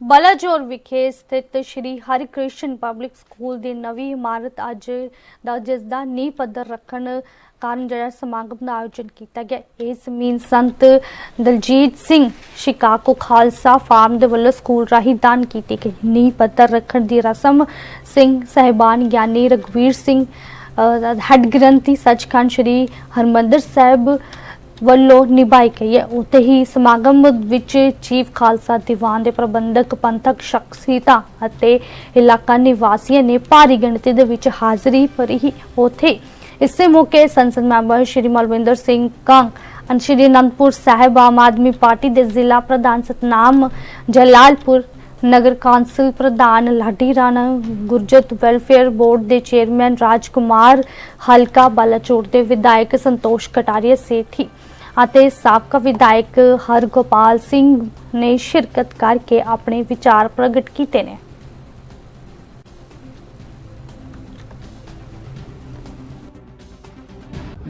ਬਲਾਚੌਰ ਵਿਖੇ ਸਥਿਤ Shri Harikrishan public school ਦੀ ਨਵੀਂ ਇਮਾਰਤ ਅੱਜ ਦਾ ਜਿਸ ਦਾ ਨੀਂਹ ਪੱਥਰ ਰੱਖਣ ਕਾਰਨ ਜਿਹੜਾ ਸਮਾਗਮ ਦਾ ਆਯੋਜਨ ਕੀਤਾ ਗਿਆ। ਇਹ ਜ਼ਮੀਨ ਸੰਤ ਦਲਜੀਤ ਸਿੰਘ ਸ਼ਿਕਾਗੋ ਖਾਲਸਾ ਫਾਰਮ ਦੇ ਵੱਲੋਂ ਸਕੂਲ ਰਾਹੀਂ ਦਾਨ ਕੀਤੀ ਗਈ। ਨੀਂਹ ਪੱਥਰ ਰੱਖਣ ਦੀ ਰਸਮ ਸਿੰਘ ਸਹਿਬਾਨ ਗਿਆਨੀ ਰਗਵੀਰ ਸਿੰਘ ਅ, ਹੈੱਡ ਗ੍ਰੰਥੀ ਸੱਚਖੰਡ ਸ਼੍ਰੀ ਹਰਮੰਦਰ ਸਾਹਿਬ ਵੱਲੋਂ ਨਿਭਾਈ ਗਈ ਹੈ। ਉੱਥੇ ਹੀ ਸਮਾਗਮ ਵਿੱਚ ਚੀਫ ਖਾਲਸਾ ਦੀਵਾਨ ਦੇ ਪ੍ਰਬੰਧਕ, ਪੰਥਕ, ਸ਼ਖਸੀਅਤਾਂ ਅਤੇ ਇਲਾਕਾ ਨਿਵਾਸੀਆਂ ਨੇ ਭਾਰੀ ਗਿਣਤੀ ਦੇ ਵਿੱਚ ਹਾਜ਼ਰੀ ਭਰੀ ਉੱਥੇ ਇਸੇ ਮੌਕੇ ਸੰਸਦ ਮੈਂਬਰ ਸ਼੍ਰੀ ਮਲਵਿੰਦਰ ਸਿੰਘ ਕੰਗ ਅਨ ਅਨੰਦਪੁਰ ਸਾਹਿਬ ਆਮ ਆਦਮੀ ਪਾਰਟੀ ਦੇ ਜ਼ਿਲ੍ਹਾ ਪ੍ਰਧਾਨ ਸਤਨਾਮ ਜਲਾਲਪੁਰ, ਨਗਰ ਕੌਂਸਲ ਪ੍ਰਧਾਨ ਲਾਡੀ ਰਾਣਾ, ਗੁਰਜਤ ਵੈਲਫੇਅਰ ਬੋਰਡ ਦੇ ਚੇਅਰਮੈਨ ਰਾਜਕੁਮਾਰ ਹਲਕਾ ਬਾਲਾਚੋਟ ਦੇ ਵਿਧਾਇਕ ਸੰਤੋਸ਼ ਕਟਾਰੀਆ ਸੇਠੀ ਅਤੇ ਸਾਬਕਾ ਵਿਧਾਇਕ ਹਰਗੋਪਾਲ ਸਿੰਘ ਨੇ ਸ਼ਿਰਕਤ ਕਰਕੇ ਆਪਣੇ ਵਿਚਾਰ ਪ੍ਰਗਟ ਕੀਤੇ ਨੇ।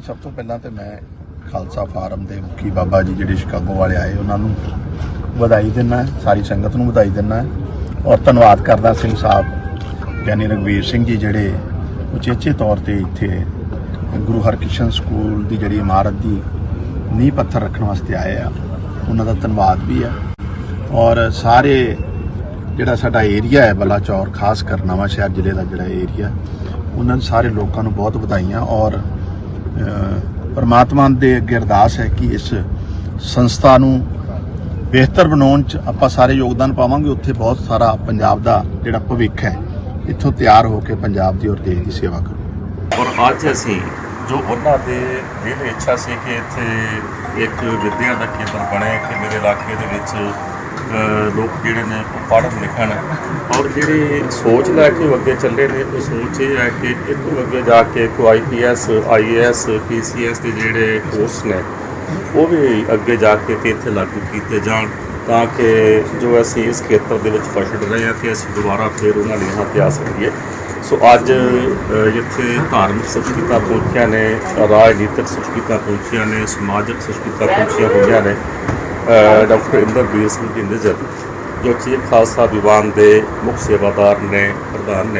ਸਭ ਤੋਂ ਪਹਿਲਾਂ ਤੇ ਮੈਂ ਖਾਲਸਾ ਫਾਰਮ ਦੇ ਮੁਖੀ ਬਾਬਾ ਜੀ ਜਿਹੜੇ ਸ਼ਿਕਾਗੋ ਵਾਲੇ ਆਏ, ਉਹਨਾਂ ਨੂੰ ਵਧਾਈ ਦਿੰਦਾ ਸਾਰੀ ਸੰਗਤ ਨੂੰ ਵਧਾਈ ਦਿੰਦਾ ਔਰ ਧੰਨਵਾਦ ਕਰਦਾ ਸਿੰਘ ਸਾਹਿਬ ਗਿਆਨੀ ਰਗਵੀਰ ਸਿੰਘ ਜੀ ਜਿਹੜੇ ਉਚੇਚੇ ਤੌਰ ਤੇ ਇੱਥੇ ਗੁਰੂ ਹਰਕ੍ਰਿਸ਼ਨ ਸਕੂਲ ਦੀ ਜਿਹੜੀ ਇਮਾਰਤ ਦੀ ਨੀਂਹ ਪੱਥਰ ਰੱਖਣ ਵਾਸਤੇ ਆਏ ਆ। ਉਹਨਾਂ ਦਾ ਧੰਨਵਾਦ ਵੀ ਆ। ਔਰ ਸਾਰੇ ਜਿਹੜਾ ਸਾਡਾ ਏਰੀਆ ਹੈ ਬਲਾਚੌਰ ਖਾਸ ਕਰ ਨਵਾਂ ਸ਼ਹਿਰ ਜ਼ਿਲ੍ਹੇ ਦਾ ਜਿਹੜਾ ਏਰੀਆ, ਉਹਨਾਂ ਸਾਰੇ ਲੋਕਾਂ ਨੂੰ ਬਹੁਤ ਵਧਾਈਆਂ ਔਰ ਪਰਮਾਤਮਾ ਦੇ ਅੱਗੇ ਅਰਦਾਸ ਹੈ ਕਿ ਇਸ ਸੰਸਥਾ ਨੂੰ ਬਿਹਤਰ ਬਣਾਉਣ ਚ ਆਪਾਂ ਸਾਰੇ ਯੋਗਦਾਨ ਪਾਵਾਂਗੇ। ਉੱਥੇ ਬਹੁਤ ਸਾਰਾ ਪੰਜਾਬ ਦਾ ਜਿਹੜਾ ਭਵਿੱਖ ਹੈ, ਇੱਥੋਂ ਤਿਆਰ ਹੋ ਕੇ ਪੰਜਾਬ ਦੀ ਔਰ ਦੇਸ਼ ਦੀ ਸੇਵਾ ਕਰੋ। ਔਰ ਅੱਜ ਅਸੀਂ ਜੋ ਉਹਨਾਂ ਦੇ ਦਿਲ ਦੀ ਇੱਛਾ ਸੀ ਕਿ ਇੱਥੇ ਇੱਕ ਵਿਦਿਆ ਦਾ ਕੇਂਦਰ ਬਣੇ, ਕਿ ਮੇਰੇ ਇਲਾਕੇ ਦੇ ਵਿੱਚ ਲੋਕ ਜਿਹੜੇ ਨੇ ਉਹ ਪੜ੍ਹਨ ਲਿਖਣ। ਔਰ ਜਿਹੜੀ ਸੋਚ ਲੈ ਕੇ ਉਹ ਅੱਗੇ ਚੱਲੇ ਨੇ, ਉਹ ਸੋਚ ਇਹ ਹੈ ਕਿ ਇਹ ਅੱਗੇ ਜਾ ਕੇ ਕੋਈ ਆਈਪੀਐਸ ਆਈਏਐਸ ਪੀਸੀਐਸ ਦੇ ਜਿਹੜੇ ਕੋਰਸ ਨੇ, ਉਹ ਵੀ ਅੱਗੇ ਜਾ ਕੇ ਤੇ ਇੱਥੇ ਲਾਗੂ ਕੀਤੇ ਜਾਣ। ਤਾਂ ਕਿ ਜੋ ਅਸੀਂ ਇਸ ਖੇਤਰ ਦੇ ਵਿੱਚ ਫਸੜ ਰਹੇ ਹਾਂ ਤੇ ਅਸੀਂ ਦੁਬਾਰਾ ਫਿਰ ਉਹਨਾਂ ਲਈ यहाँ ਤੇ ਆ ਸਕੀਏ। ਸੋ ਅੱਜ ਜਿੱਥੇ ਧਾਰਮਿਕ ਸੰਸਕ੍ਰਿਤਾਂ ਪਹੁੰਚੀਆਂ ਨੇ, ਰਾਜਨੀਤਿਕ ਸੰਸਕ੍ਰਿਤਾਂ ਪਹੁੰਚੀਆਂ ਨੇ, ਸਮਾਜਿਕ ਸੰਸਕ੍ਰਿਤਾਂ ਪਹੁੰਚੀਆਂ ਹੋਈਆਂ ਨੇ। ਡਾਕਟਰ ਇੰਦਰਬੀਰ ਸਿੰਘ ਦੀ ਨਿਜ਼ਰ, ਜੋ ਚੀਫ ਖਾਲਸਾ ਵਿਵਾਨ ਦੇ ਮੁੱਖ ਸੇਵਾਦਾਰ ਨੇ, ਪ੍ਰਧਾਨ ਨੇ।